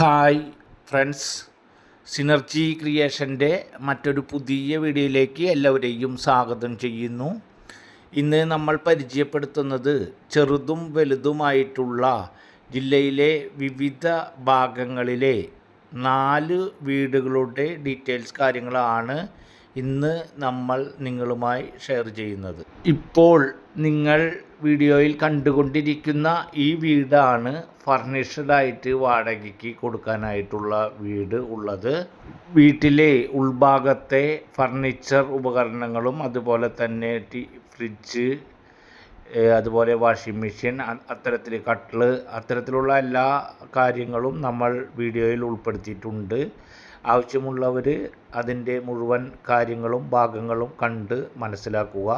Hi friends. Synergy ക്രിയേഷന്റെ മറ്റൊരു പുതിയ വീഡിയോയിലേക്ക് എല്ലാവരെയും സ്വാഗതം ചെയ്യുന്നു. ഇന്ന് നമ്മൾ പരിചയപ്പെടുത്തുന്നത് ചെറുതും വലുതുമായിട്ടുള്ള ജില്ലയിലെ വിവിധ ഭാഗങ്ങളിലെ നാല് വീടുകളുടെ ഡീറ്റെയിൽസ് കാര്യങ്ങളാണ് ഇന്ന് നമ്മൾ നിങ്ങളുമായി ഷെയർ ചെയ്യുന്നത്. ഇപ്പോൾ നിങ്ങൾ വീഡിയോയിൽ കണ്ടുകൊണ്ടിരിക്കുന്ന ഈ വീടാണ് ഫർണിഷ്ഡായിട്ട് വാടകയ്ക്ക് കൊടുക്കാനായിട്ടുള്ള വീട് ഉള്ളത്. വീട്ടിലെ ഉൾഭാഗത്തെ ഫർണിച്ചർ ഉപകരണങ്ങളും അതുപോലെ തന്നെ ടി ഫ്രിഡ്ജ് അതുപോലെ വാഷിംഗ് മെഷീൻ അത്തരത്തിൽ കട്ടിൽ അത്തരത്തിലുള്ള എല്ലാ കാര്യങ്ങളും നമ്മൾ വീഡിയോയിൽ ഉൾപ്പെടുത്തിയിട്ടുണ്ട്. ആവശ്യമുള്ളവർ അതിന്റെ മുഴുവൻ കാര്യങ്ങളും ഭാഗങ്ങളും കണ്ട് മനസ്സിലാക്കുക.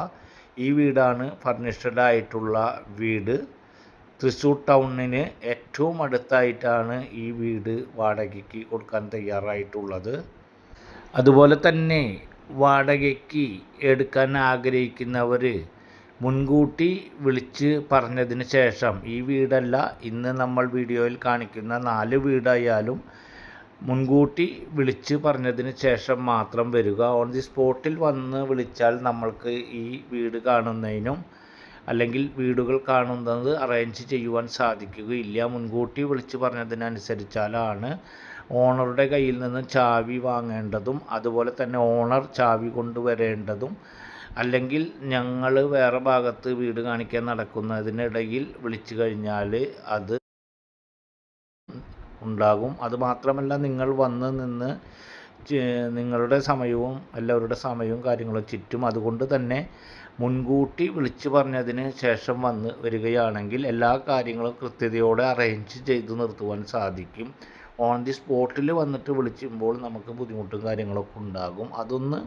ഈ വീടാണ് ഫർണിഷ്ഡ് ആയിട്ടുള്ള വീട്. തൃശ്ശൂർ ടൗണിന് ഏറ്റവും അടുത്തായിട്ടാണ് ഈ വീട് വാടകയ്ക്ക് കൊടുക്കാൻ തയ്യാറായിട്ടുള്ളത്. അതുപോലെ തന്നെ വാടകയ്ക്ക് എടുക്കാൻ ആഗ്രഹിക്കുന്നവർ മുൻകൂട്ടി വിളിച്ച് പറഞ്ഞതിന് ശേഷം ഈ വീടല്ല ഇന്ന് നമ്മൾ വീഡിയോയിൽ കാണിക്കുന്ന നാല് വീടായാലും മുൻകൂട്ടി വിളിച്ച് പറഞ്ഞതിന് ശേഷം മാത്രം വരിക. ഓൺ ദി സ്പോട്ടിൽ വന്ന് വിളിച്ചാൽ നമ്മൾക്ക് ഈ വീട് കാണുന്നതിനും അല്ലെങ്കിൽ വീടുകൾ കാണുന്നത് അറേഞ്ച് ചെയ്യുവാൻ സാധിക്കുകയില്ല. മുൻകൂട്ടി വിളിച്ച് പറഞ്ഞതിനനുസരിച്ചാലാണ് ഓണറുടെ കയ്യിൽ നിന്ന് ചാവി വാങ്ങേണ്ടതും അതുപോലെ തന്നെ ഓണർ ചാവി കൊണ്ടുവരേണ്ടതും അല്ലെങ്കിൽ ഞങ്ങൾ വേറെ ഭാഗത്ത് വീട് കാണിക്കാൻ നടക്കുന്നതിനിടയിൽ വിളിച്ചു കഴിഞ്ഞാൽ അത് ഉണ്ടാകും. അതുമാത്രമല്ല നിങ്ങൾ വന്ന് നിന്ന് നിങ്ങളുടെ സമയവും എല്ലാവരുടെ സമയവും കാര്യങ്ങളും ചുറ്റും അതുകൊണ്ട് തന്നെ മുൻകൂട്ടി വിളിച്ചു പറഞ്ഞതിന് ശേഷം വന്ന് വരികയാണെങ്കിൽ എല്ലാ കാര്യങ്ങളും കൃത്യതയോടെ അറേഞ്ച് ചെയ്ത് നിർത്തുവാൻ സാധിക്കും. ഓൺ ദി സ്പോട്ടിൽ വന്നിട്ട് വിളിച്ചുമ്പോൾ നമുക്ക് ബുദ്ധിമുട്ടും കാര്യങ്ങളൊക്കെ ഉണ്ടാകും. അതൊന്ന്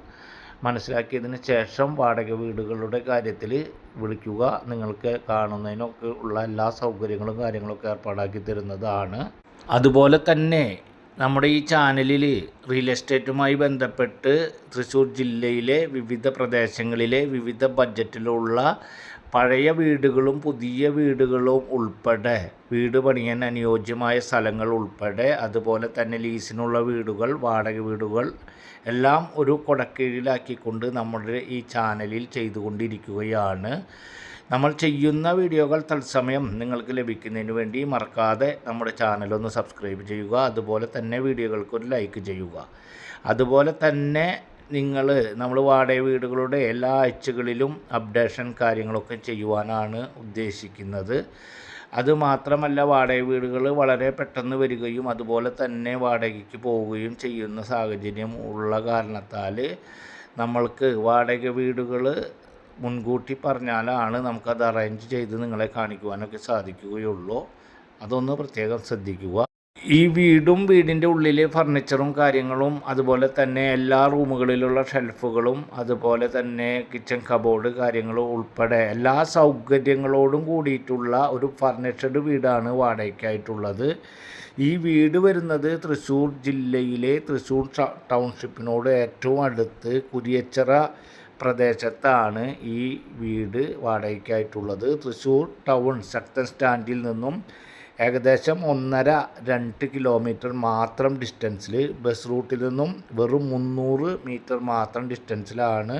മനസ്സിലാക്കിയതിന് ശേഷം വാടക വീടുകളുടെ കാര്യത്തിൽ വിളിക്കുക. നിങ്ങൾക്ക് കാണുന്നതിനൊക്കെ ഉള്ള എല്ലാ സൗകര്യങ്ങളും കാര്യങ്ങളൊക്കെ ഏർപ്പാടാക്കി തരുന്നതാണ്. അതുപോലെ തന്നെ നമ്മുടെ ഈ ചാനലിൽ റിയൽ എസ്റ്റേറ്റുമായി ബന്ധപ്പെട്ട് തൃശ്ശൂർ ജില്ലയിലെ വിവിധ പ്രദേശങ്ങളിലെ വിവിധ ബഡ്ജറ്റിലുള്ള പഴയ വീടുകളും പുതിയ വീടുകളും ഉൾപ്പെടെ വീട് പണിയാൻ അനുയോജ്യമായ സ്ഥലങ്ങൾ ഉൾപ്പെടെ അതുപോലെ തന്നെ ലീസിനുള്ള വീടുകൾ വാടക വീടുകൾ എല്ലാം ഒരു കൊടക്കീഴിലാക്കിക്കൊണ്ട് നമ്മുടെ ഈ ചാനലിൽ ചെയ്തുകൊണ്ടിരിക്കുകയാണ്. നമ്മൾ ചെയ്യുന്ന വീഡിയോകൾ തത്സമയം നിങ്ങൾക്ക് ലഭിക്കുന്നതിന് വേണ്ടി മറക്കാതെ നമ്മുടെ ചാനലൊന്ന് സബ്സ്ക്രൈബ് ചെയ്യുക. അതുപോലെ തന്നെ വീഡിയോകൾക്കൊരു ലൈക്ക് ചെയ്യുക. അതുപോലെ തന്നെ നിങ്ങൾ നമ്മൾ വാടക വീടുകളുടെ എല്ലാ ആഴ്ചകളിലും അപ്ഡേഷൻ കാര്യങ്ങളൊക്കെ ചെയ്യുവാനാണ് ഉദ്ദേശിക്കുന്നത്. അതുമാത്രമല്ല വാടക വീടുകൾ വളരെ പെട്ടെന്ന് വരികയും അതുപോലെ തന്നെ വാടകയ്ക്ക് പോവുകയും ചെയ്യുന്ന സാഹചര്യം ഉള്ള കാരണത്താൽ നമ്മൾക്ക് വാടക വീടുകൾ മുൻകൂട്ടി പറഞ്ഞാലാണ് നമുക്കത് അറേഞ്ച് ചെയ്ത് നിങ്ങളെ കാണിക്കുവാനൊക്കെ സാധിക്കുകയുള്ളൂ. അതൊന്ന് പ്രത്യേകം ശ്രദ്ധിക്കുക. ഈ വീടും വീടിന്റെ ഉള്ളിലെ ഫർണിച്ചറും കാര്യങ്ങളും അതുപോലെ തന്നെ എല്ലാ റൂമുകളിലുള്ള ഷെൽഫുകളും അതുപോലെ തന്നെ കിച്ചൺ കബോർഡ് കാര്യങ്ങളും ഉൾപ്പെടെ എല്ലാ സൗകര്യങ്ങളോടും കൂടിയിട്ടുള്ള ഒരു ഫർണിച്ചർഡ് വീടാണ് വാടകയ്ക്കായിട്ടുള്ളത്. ഈ വീട് വരുന്നത് തൃശ്ശൂർ ജില്ലയിലെ തൃശ്ശൂർ ടൗൺഷിപ്പിനോട് ഏറ്റവും അടുത്ത് കുരിയച്ചിറ പ്രദേശത്താണ് ഈ വീട് വാടകയ്ക്കായിട്ടുള്ളത്. തൃശ്ശൂർ ടൗൺ ശക്തൻ സ്റ്റാൻഡിൽ നിന്നും ഏകദേശം ഒന്നര രണ്ട് കിലോമീറ്റർ മാത്രം ഡിസ്റ്റൻസിൽ ബസ് റൂട്ടിൽ നിന്നും വെറും മുന്നൂറ് മീറ്റർ മാത്രം ഡിസ്റ്റൻസിലാണ്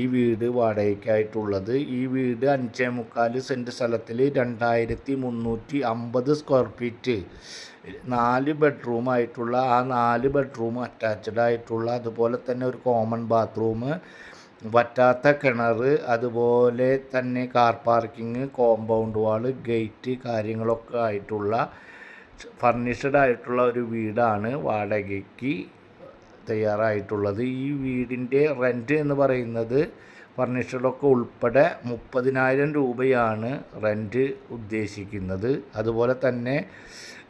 ഈ വീട് വാടകയ്ക്കായിട്ടുള്ളത്. ഈ വീട് അഞ്ചേ മുക്കാൽ സെന്റ് സ്ഥലത്തിൽ രണ്ടായിരത്തി മുന്നൂറ്റി അമ്പത് സ്ക്വയർ ഫീറ്റ്. നാല് ബെഡ്റൂമായിട്ടുള്ള ആ നാല് ബെഡ്റൂം അറ്റാച്ച്ഡ് ആയിട്ടുള്ള അതുപോലെ തന്നെ ഒരു കോമൺ ബാത്റൂം വറ്റാത്ത കിണർ അതുപോലെ തന്നെ car parking compound wall gate കാര്യങ്ങളൊക്കെ ആയിട്ടുള്ള ഫർണിഷ്ഡ് ആയിട്ടുള്ള ഒരു വീടാണ് വാടകയ്ക്ക് തയ്യാറായിട്ടുള്ളത്. ഈ വീടിന്റെ റെന്റ് എന്ന് പറയുന്നത് ഫർണിഷഡൊക്കെ ഉൾപ്പെടെ മുപ്പതിനായിരം രൂപയാണ് റെന്റ് ഉദ്ദേശിക്കുന്നത്. അതുപോലെ തന്നെ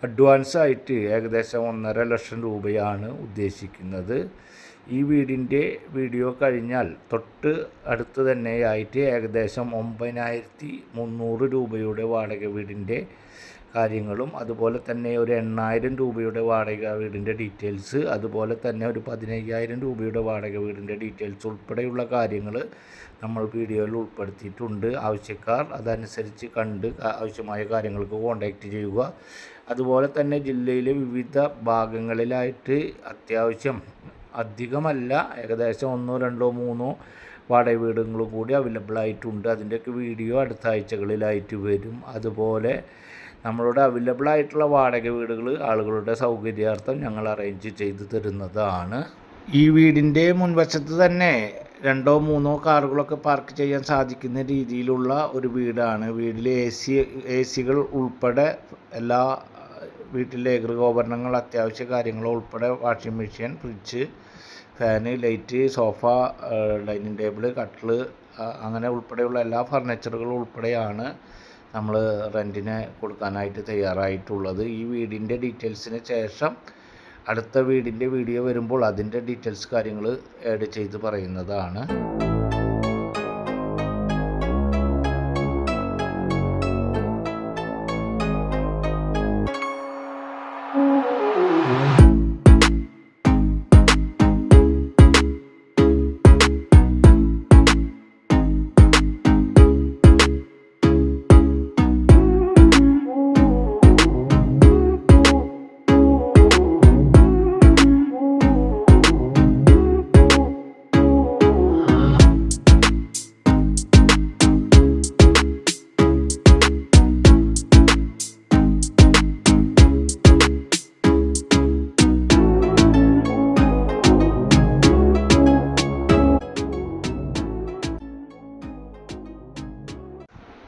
അഡ്വാൻസ് ആയിട്ട് ഏകദേശം ഒന്നര ലക്ഷം രൂപയാണ് ഉദ്ദേശിക്കുന്നത്. ഈ വീടിന്റെ വീഡിയോ കഴിഞ്ഞാൽ തൊട്ട് അടുത്ത് തന്നെയായിട്ട് ഏകദേശം ഒമ്പതിനായിരത്തി മുന്നൂറ് രൂപയുടെ വാടക വീടിന്റെ കാര്യങ്ങളും അതുപോലെ തന്നെ ഒരു എണ്ണായിരം രൂപയുടെ വാടക വീടിന്റെ ഡീറ്റെയിൽസ് അതുപോലെ തന്നെ ഒരു പതിനയ്യായിരം രൂപയുടെ വാടക വീടിന്റെ ഡീറ്റെയിൽസ് ഉൾപ്പെടെയുള്ള കാര്യങ്ങൾ നമ്മൾ വീഡിയോയിൽ ഉൾപ്പെടുത്തിയിട്ടുണ്ട്. ആവശ്യക്കാർ അതനുസരിച്ച് കണ്ട് ആവശ്യമായ കാര്യങ്ങൾക്ക് കോൺടാക്റ്റ് ചെയ്യുക. അതുപോലെ തന്നെ ജില്ലയിലെ വിവിധ ഭാഗങ്ങളിലായിട്ട് അത്യാവശ്യം അധികമല്ല. ഏകദേശം ഒന്നോ രണ്ടോ മൂന്നോ വാടക വീടുകളും കൂടി അവൈലബിൾ ആയിട്ടുണ്ട്. അതിന്റെയൊക്കെ വീഡിയോ അടുത്ത ആഴ്ചകളിലായിട്ട് വരും. അതുപോലെ നമ്മളുടെ അവൈലബിൾ ആയിട്ടുള്ള വാടക വീടുകൾ ആളുകളുടെ സൗകര്യാർത്ഥം ഞങ്ങൾ അറേഞ്ച് ചെയ്ത് തരുന്നതാണ്. ഈ വീടിന്റെ മുൻവശത്ത് തന്നെ രണ്ടോ മൂന്നോ കാറുകളൊക്കെ പാർക്ക് ചെയ്യാൻ സാധിക്കുന്ന രീതിയിലുള്ള ഒരു വീടാണ്. വീട്ടിൽ എ സി എ സികൾ ഉൾപ്പെടെ എല്ലാ വീട്ടിലെ ഗൃഹോപകരണങ്ങൾ അത്യാവശ്യ കാര്യങ്ങൾ ഉൾപ്പെടെ washing machine fridge fan light sofa dining table കട്ടിൽ അങ്ങനെ ഉൾപ്പെടെയുള്ള എല്ലാ ഫർണിച്ചറുകളും ഉൾപ്പെടെയാണ് നമ്മൾ റെന്റിന് കൊടുക്കാനായിട്ട് തയ്യാറായിട്ടുള്ളത്. ഈ വീടിന്റെ ഡീറ്റെയിൽസിന് ശേഷം അടുത്ത വീടിന്റെ വീഡിയോ വരുമ്പോൾ അതിന്റെ ഡീറ്റെയിൽസ് കാര്യങ്ങൾ ആഡ് ചെയ്ത് പറയുന്നതാണ്.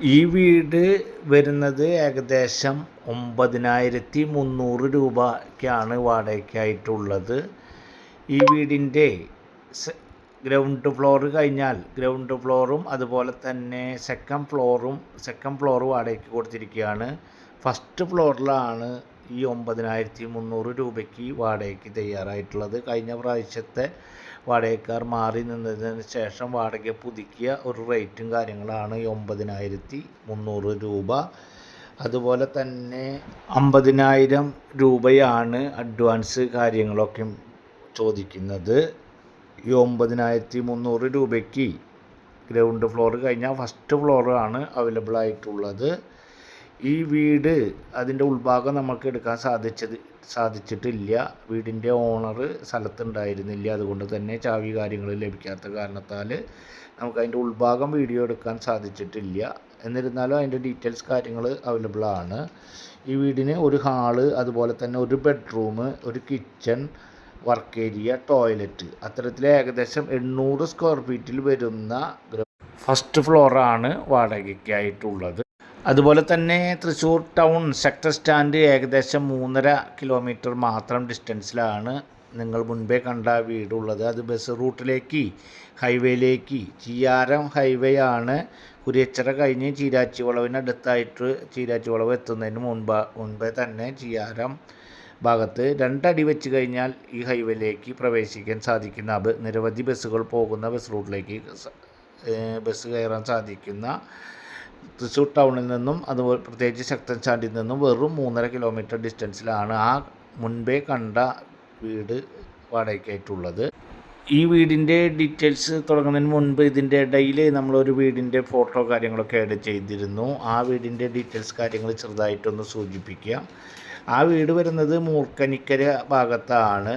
ഈ വീട് വരുന്നത് ഏകദേശം ഒമ്പതിനായിരത്തി മുന്നൂറ് രൂപയ്ക്കാണ് വാടകയ്ക്കായിട്ടുള്ളത്. ഈ വീടിന്റെ ഗ്രൗണ്ട് ഫ്ലോർ കഴിഞ്ഞാൽ ഗ്രൗണ്ട് ഫ്ലോറും അതുപോലെ തന്നെ സെക്കൻഡ് ഫ്ലോറും സെക്കൻഡ് ഫ്ലോർ വാടകയ്ക്ക് കൊടുത്തിരിക്കുകയാണ്. ഫസ്റ്റ് ഫ്ലോറിലാണ് ഈ ഒമ്പതിനായിരത്തി മുന്നൂറ് രൂപയ്ക്ക് വാടകയ്ക്ക് തയ്യാറായിട്ടുള്ളത്. കഴിഞ്ഞ പ്രാവശ്യത്തെ വാടകക്കാർ മാറി നിന്നതിന് ശേഷം വാടക പുതുക്കിയ ഒരു റേറ്റും കാര്യങ്ങളാണ് ഒമ്പതിനായിരത്തി മുന്നൂറ് രൂപ. അതുപോലെ തന്നെ അമ്പതിനായിരം രൂപയാണ് അഡ്വാൻസ് കാര്യങ്ങളൊക്കെ ചോദിക്കുന്നത്. ഈ ഒമ്പതിനായിരത്തി മുന്നൂറ് രൂപയ്ക്ക് ഗ്രൗണ്ട് ഫ്ലോർ കഴിഞ്ഞാൽ ഫസ്റ്റ് ഫ്ലോറാണ് അവൈലബിൾ ആയിട്ടുള്ളത്. ഈ വീട് അതിന്റെ ഉൾഭാഗം നമുക്ക് എടുക്കാൻ സാധിച്ചത് സാധിച്ചിട്ടില്ല. വീടിന്റെ ഓണർ സ്ഥലത്തുണ്ടായിരുന്നില്ല. അതുകൊണ്ട് തന്നെ ചാവി കാര്യങ്ങൾ ലഭിക്കാത്ത കാരണത്താൽ നമുക്ക് അതിന്റെ ഉൾഭാഗം വീഡിയോ എടുക്കാൻ സാധിച്ചിട്ടില്ല. എന്നിരുന്നാലും അതിന്റെ ഡീറ്റെയിൽസ് കാര്യങ്ങൾ അവൈലബിൾ ആണ്. ഈ വീടിന് ഒരു ഹാൾ അതുപോലെ തന്നെ ഒരു ബെഡ്റൂം ഒരു കിച്ചൺ വർക്ക് ഏരിയ ടോയ്ലറ്റ്. അത്തരത്തിൽ ഏകദേശം എണ്ണൂറ് സ്ക്വയർ ഫീറ്റിൽ വരുന്ന ഫസ്റ്റ് ഫ്ലോറാണ് വാടകയ്ക്കായിട്ടുള്ളത്. അതുപോലെ തന്നെ തൃശ്ശൂർ ടൗൺ സെക്ടർ സ്റ്റാൻഡ് ഏകദേശം മൂന്നര കിലോമീറ്റർ മാത്രം ഡിസ്റ്റൻസിലാണ് നിങ്ങൾ മുൻപേ കണ്ട വീടുള്ളത്. അത് ബസ് റൂട്ടിലേക്ക് ഹൈവേയിലേക്ക് ചിയാരം ഹൈവേ ആണ്. കുരിയച്ചിറ കഴിഞ്ഞ് ചീരാച്ചി വളവിനടുത്തായിട്ട് ചീരാച്ചി വളവ് എത്തുന്നതിന് മുൻപ് മുൻപേ തന്നെ ചിയാരം ഭാഗത്ത് രണ്ടടി വെച്ച് കഴിഞ്ഞാൽ ഈ ഹൈവേയിലേക്ക് പ്രവേശിക്കാൻ സാധിക്കുന്ന നിരവധി ബസ്സുകൾ പോകുന്ന ബസ് റൂട്ടിലേക്ക് ബസ് കയറാൻ സാധിക്കുന്ന തൃശ്ശൂർ ടൗണിൽ നിന്നും അതുപോലെ പ്രത്യേകിച്ച് ശക്തൻ ചാണ്ടിയിൽ നിന്നും വെറും മൂന്നര കിലോമീറ്റർ ഡിസ്റ്റൻസിലാണ് ആ മുൻപേ കണ്ട വീട് വാടകയ്ക്കായിട്ടുള്ളത്. ഈ വീടിന്റെ ഡീറ്റെയിൽസ് തുടങ്ങുന്നതിന് മുൻപ് ഇതിന്റെ ഇടയിൽ നമ്മളൊരു വീടിന്റെ ഫോട്ടോ കാര്യങ്ങളൊക്കെ ആഡ് ചെയ്തിരുന്നു. ആ വീടിന്റെ ഡീറ്റെയിൽസ് കാര്യങ്ങൾ ചെറുതായിട്ടൊന്ന് സൂചിപ്പിക്കുക ആ വീട് വരുന്നത് മൂർക്കനിക്കര ഭാഗത്താണ്.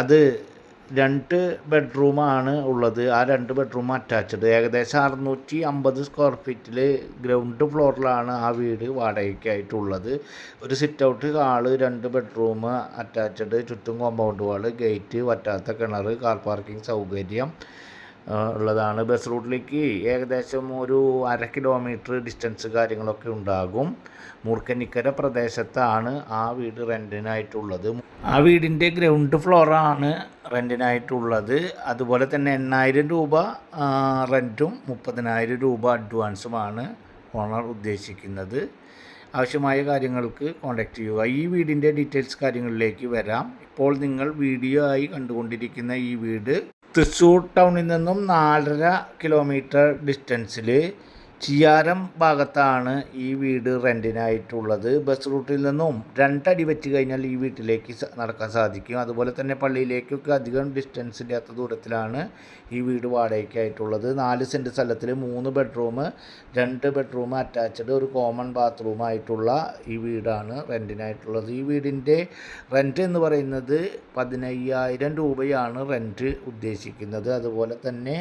അത് രണ്ട് ബെഡ്റൂമാണ് ഉള്ളത്. ആ രണ്ട് ബെഡ്റൂം അറ്റാച്ച്ഡ് ഏകദേശം അറുന്നൂറ്റി അമ്പത് സ്ക്വയർ ഫീറ്റിൽ ഗ്രൗണ്ട് ഫ്ലോറിലാണ് ആ വീട് വാടകയ്ക്കായിട്ടുള്ളത്. ഒരു സിറ്റ് ഔട്ട് ഹാൾ രണ്ട് ബെഡ്റൂം അറ്റാച്ച്ഡ് ചുറ്റും കോമ്പൗണ്ട് വാൾ ഗേറ്റ് വറ്റാത്ത കിണർ കാർ പാർക്കിംഗ് സൗകര്യം ഉള്ളതാണ്. ബസ് റൂട്ടിലേക്ക് ഏകദേശം ഒരു അര കിലോമീറ്റർ ഡിസ്റ്റൻസ് കാര്യങ്ങളൊക്കെ ഉണ്ടാകും. മൂർക്കനിക്കര പ്രദേശത്താണ് ആ വീട് റെന്റിനായിട്ടുള്ളത് ആ വീടിന്റെ ഗ്രൗണ്ട് ഫ്ലോറാണ് റെന്റിനായിട്ടുള്ളത് അതുപോലെ തന്നെ എണ്ണായിരം രൂപ റെന്റും മുപ്പതിനായിരം രൂപ അഡ്വാൻസുമാണ് ഓണർ ഉദ്ദേശിക്കുന്നത്. ആവശ്യമായ കാര്യങ്ങൾക്ക് കോൺടാക്റ്റ് ചെയ്യുക. ഈ വീടിന്റെ ഡീറ്റെയിൽസ് കാര്യങ്ങളിലേക്ക് വരാം. ഇപ്പോൾ നിങ്ങൾ വീഡിയോ ആയി കണ്ടുകൊണ്ടിരിക്കുന്ന ഈ വീട് തൃശ്ശൂർ ടൗണിൽ നിന്നും നാലര കിലോമീറ്റർ ഡിസ്റ്റൻസിൽ ചിയാരം ഭാഗത്താണ് ഈ വീട് റെന്റിനായിട്ടുള്ളത് ബസ് റൂട്ടിൽ നിന്നും രണ്ടടി വെച്ച് കഴിഞ്ഞാൽ ഈ വീട്ടിലേക്ക് നടക്കാൻ സാധിക്കും. അതുപോലെ തന്നെ പള്ളിയിലേക്കൊക്കെ അധികം ഡിസ്റ്റൻസ് ഇല്ലാത്ത ദൂരത്തിലാണ് ഈ വീട് വാടകയ്ക്കായിട്ടുള്ളത്. നാല് സെന്റ് സ്ഥലത്തിൽ മൂന്ന് ബെഡ്റൂം രണ്ട് ബെഡ്റൂം അറ്റാച്ച്ഡ് ഒരു കോമൺ ബാത്റൂം ആയിട്ടുള്ള ഈ വീടാണ് റെന്റിനായിട്ടുള്ളത് ഈ വീടിന്റെ റെന്റ് എന്ന് പറയുന്നത് പതിനയ്യായിരം രൂപയാണ് റെന്റ് ഉദ്ദേശിക്കുന്നത്. അതുപോലെ തന്നെ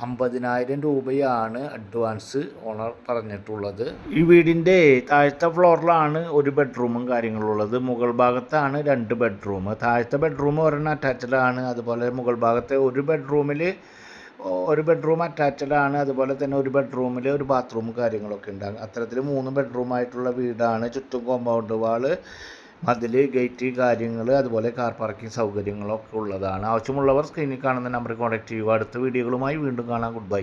അമ്പതിനായിരം രൂപയാണ് അഡ്വാൻസ് ഓണർ പറഞ്ഞിട്ടുള്ളത്. ഈ വീടിന്റെ താഴത്തെ ഫ്ലോറിലാണ് ഒരു ബെഡ്റൂമും കാര്യങ്ങളുള്ളത്. മുകൾ ഭാഗത്താണ് രണ്ട് ബെഡ്റൂം. താഴത്തെ ബെഡ്റൂം ഒരെണ്ണം അറ്റാച്ചഡ് ആണ്. അതുപോലെ മുകൾ ഭാഗത്തെ ഒരു ബെഡ്റൂമിൽ ഒരു ബെഡ്റൂം അറ്റാച്ചഡ് ആണ്. അതുപോലെ തന്നെ ഒരു ബെഡ്റൂമിൽ ഒരു ബാത്റൂം കാര്യങ്ങളൊക്കെ ഉണ്ടാകും അത്തരത്തിൽ മൂന്ന് ബെഡ്റൂമായിട്ടുള്ള വീടാണ്. ചുറ്റും കോമ്പൗണ്ട് വാൾ മതിൽ ഗേറ്റ് കാര്യങ്ങൾ അതുപോലെ കാർ പാർക്കിംഗ് സൗകര്യങ്ങളൊക്കെ ഉള്ളതാണ്. ആവശ്യമുള്ളവർ സ്ക്രീനിൽ കാണുന്ന നമ്പറിൽ കോൺടാക്ട് ചെയ്യുക. അടുത്ത വീഡിയോകളുമായി വീണ്ടും കാണാം. Good bye